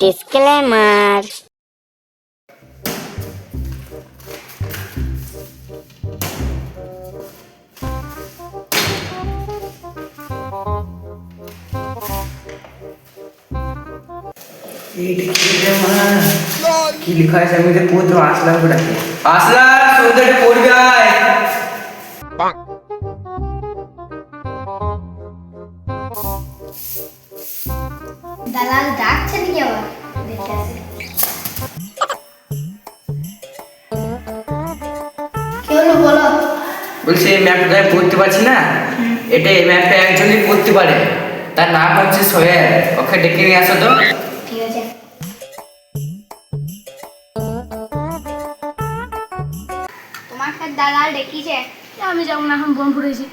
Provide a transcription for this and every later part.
Disclaimer. কি লেখা আছে? আমি তো পড়তে আসলাম আসলাম সৌন্দর্য পড়বে দালাল ডাকছে নাকি আবার? দেখে আসি। কি হলো বলো? বলছি এই ম্যাপটা আমি পড়তে পারছি না। এটা এই ম্যাপটা একজনই পড়তে পারে। তার নাম হচ্ছে সোহেল। ওকে ডেকে নিয়ে আসো তো। ঠিক আছে। তোমাকে দালাল ডেকেছে? আমি যাব না এখন বোন পড়েছি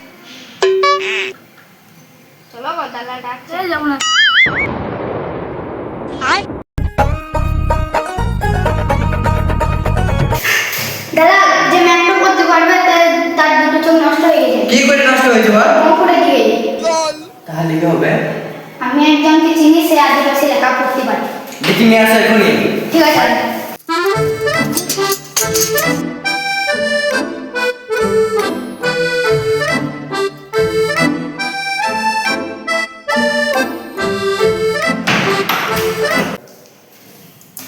চলো গো দালাল ডাকছে। যাব না। দালাল যে ম্যাপটা করতে পারবে তার- দুটো চোখ নষ্ট হয়ে গেছে। কি করে নষ্ট হয়েছে বল? করে দিয়ে। তাহলে কি হবে? আমি একজনকে চিনি সে আদিবাসী লেখা পড়তে পারে। ডেকে নিয়ে আসো এখনই। ঠিক আছে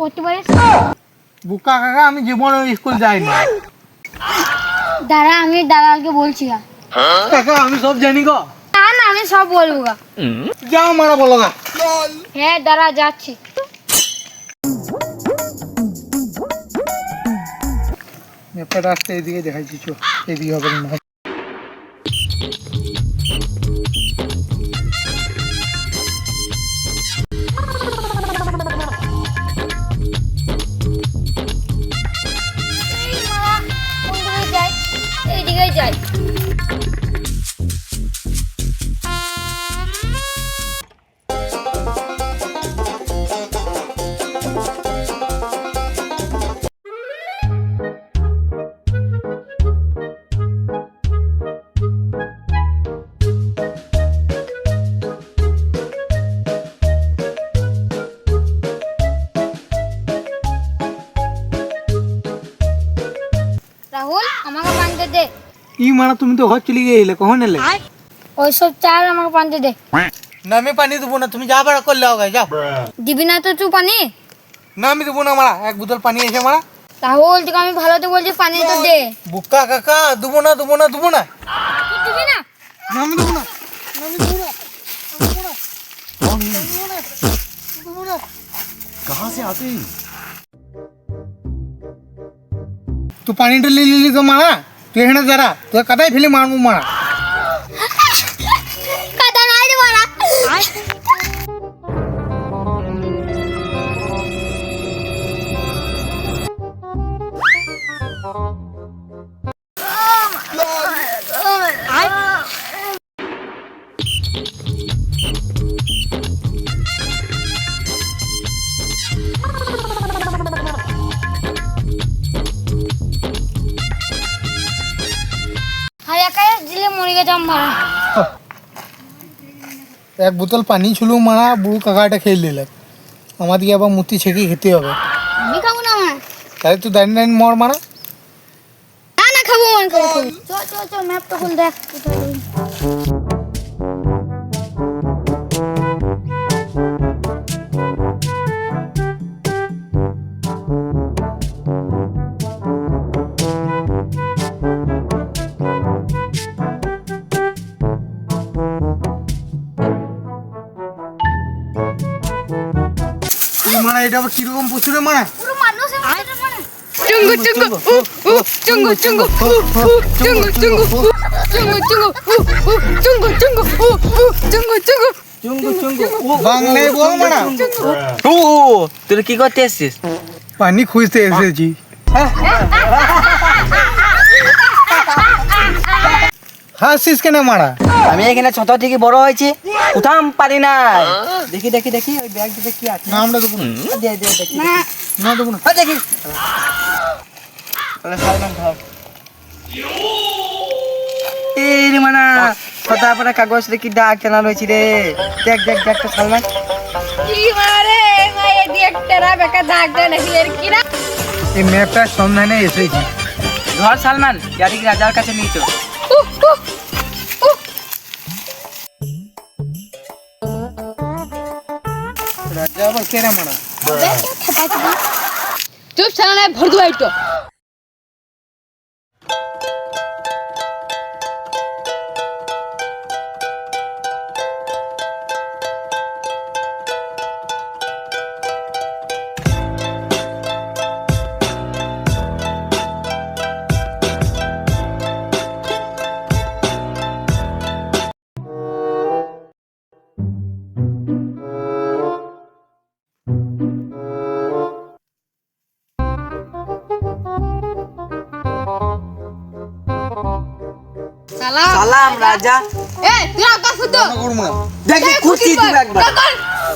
ভাইপো তো পড়তে পারিস? বুকা কাকা আমি জীবনে স্কুল যাইনি। দাঁড়া আমি দালালকে বলছি। কাকা আমি সব জানি গো। না না আমি সব বলব গা। যাও মারা বলো গা। হ্যাঁ দাঁড়া যাচ্ছি। একটা রাস্তা এদিকে দেখাইছি চো। এদিকে হবে না। ই মারা তুমি তো ঘর চলে গেলে কখন এলে ওইসব চাল আমাকে পানতে দে না আমি পানি দেবো না তুমি যা বাড়া করলে হবে যাও দিবি না তো তুই পানি না আমি দেবো না মারা এক বোতল পানি এসে মারা রাহুল তোকে আমি ভালো তো বলছি পানি তো দে বুকা কাকা দেবো না দেবো না দেবো না তুই দিবি না না আমি দেবো না না, আমি দেবো না দেবো না तू पाणी लिहिली लिहिली का मारा તું હેણે જરા તો કદાય ફિલ્મ માણવું માણા. মরে গেছে আমার এক বোতল পানি ছিল মারা বুড়ো কাকাটা খেয়ে নিলে। আমাদেরকে আবার মূর্তি ছেঁকে খেতে হবে। আমি খাব না মা তাহলে তুই দাঁড়িয়ে দাঁড়িয়ে মর মারা। না না খাব আমি খাব খাব। চল চল চল ম্যাপটা খুল দেখ মারা এটা আবার কীরকম প্রচুরে মারা পুরো মানুষ এমন মানে চুঙ্গু চুঙ্গু উ উ চুঙ্গু চুঙ্গু উ উ চুঙ্গু চুঙ্গু উ চুঙ্গু চুঙ্গু উ উ চুঙ্গু চুঙ্গু উ উ চুঙ্গু চুঙ্গু চুঙ্গু চুঙ্গু বাংলায় বল মারা ও তুই কি করতে এসছিস পানি খুঁজতে এসেছি হাসিস কেন মারা আমি এখানে ছোট থেকে বড় হয়েছি উঠাম পারি না দেখি দেখি দেখি ব্যাগ দিতে কি আছে? না আমরা দেবো না। দে দে দেখি না। দেবো না। দেখি। তাহলে এই রে মানা কথা পড়া কাগজ দেখি ডাক জানা রয়েছে রে। দেখ দেখ দেখ তো সালমান কি মারে মায়ে দিয়ে টেরা বেকা দাগ দে নাকি এর কি না এই ম্যাপটার সন্ধানে এসেছি। ধর সালমান গাড়ি রাজার কাছে নিয়ে চল। মারা। চুপ ছানা ভর দু আইটো সালাম। সালাম রাজা। এ তুই আকাশ ফুটো। করব না দেখ দেখ খুশি তুই একবার।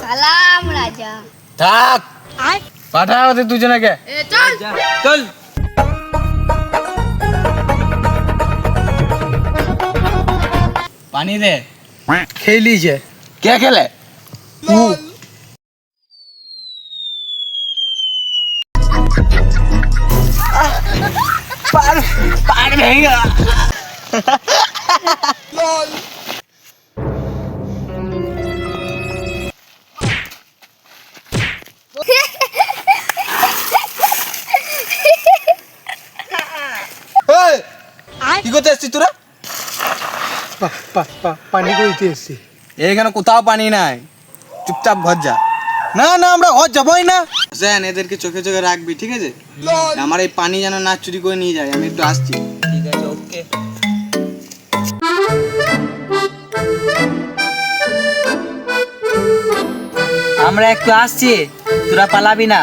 সালাম রাজা। থাক। আয়। পাঠা ওদের দুজনকে। এ চল। চল। পানি দে। খেলিছে কে খেলে? পার পার ভেঙে আয় পানি করিতে এসছি এখানে কোথাও পানি নাই চুপচাপ ঘর যা না না আমরা ঘর যাবোই না জেন এদেরকে চোখে চোখে রাখবি ঠিক আছে আমার এই পানি যেন না চুরি করে নিয়ে যায় আমি একটু আসছি ঠিক আছে ওকে আমরা একটু আসছি তোরা পালাবি না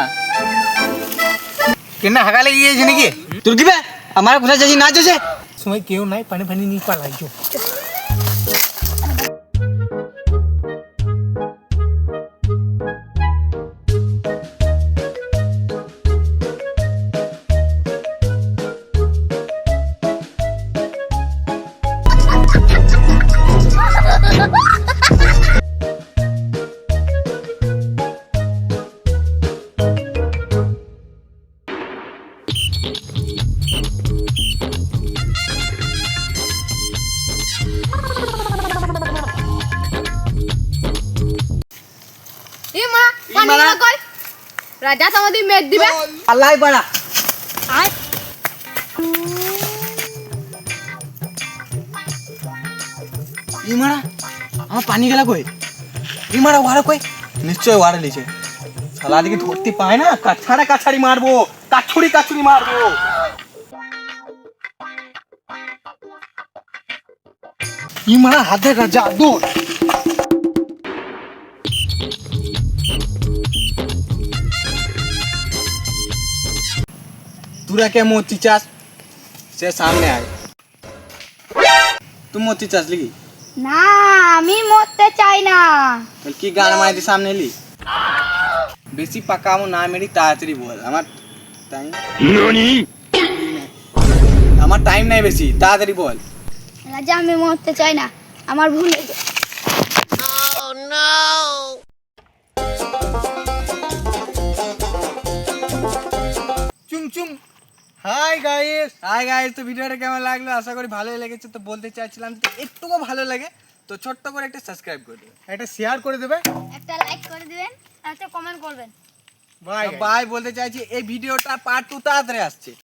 কেন হাগা লেগে গিয়েছে নাকি তোর কি বে আমার কোথায় যাচ্ছি না যাচ্ছে সময় কেউ নাই পানি ফানি নিয়ে পালাইছো রাজা তোমাদি মেদ দিবে। পালাই পালা আয়। ই মারা আমার পানি গেলা কই? ই মারা ওয়ারে কই? নিশ্চয় ওয়ারে লিছে। শালা দিকে ধরতে পায় না কাছাড়া কাছাড়ি মারবো। কাছুরি কাছুরি মারবো। ই হাতে রাজা দৌড় তোরা কে মরতি চাস সে সামনে আয়। তুই মরতি চাস লিখি না আমি মরতে চাই না। কি গান মাইতি সামনে এলি? বেশি পাকামো না মেরি তাড়াতাড়ি বল। আমার টাইম আমার টাইম নাই বেশি তাড়াতাড়ি বল। রাজা আমি মরতে চাই না আমার ভুল হয়েছে চুং চুং হাই গাইস হাই গাইস তো ভিডিওটা কেমন লাগল? আশা করি ভালোই লেগেছে। তো বলতে চাইছিলাম যদি একটুকু ভালো লাগে তো ছোট্ট করে একটা সাবস্ক্রাইব করে দেবে এটা শেয়ার করে দেবে। একটা লাইক করে দিবেন আর একটা কমেন্ট করবেন। বাই বলতে চাইছি এই ভিডিওটা পার্ট টু তাড়াতাড়ি আসছে।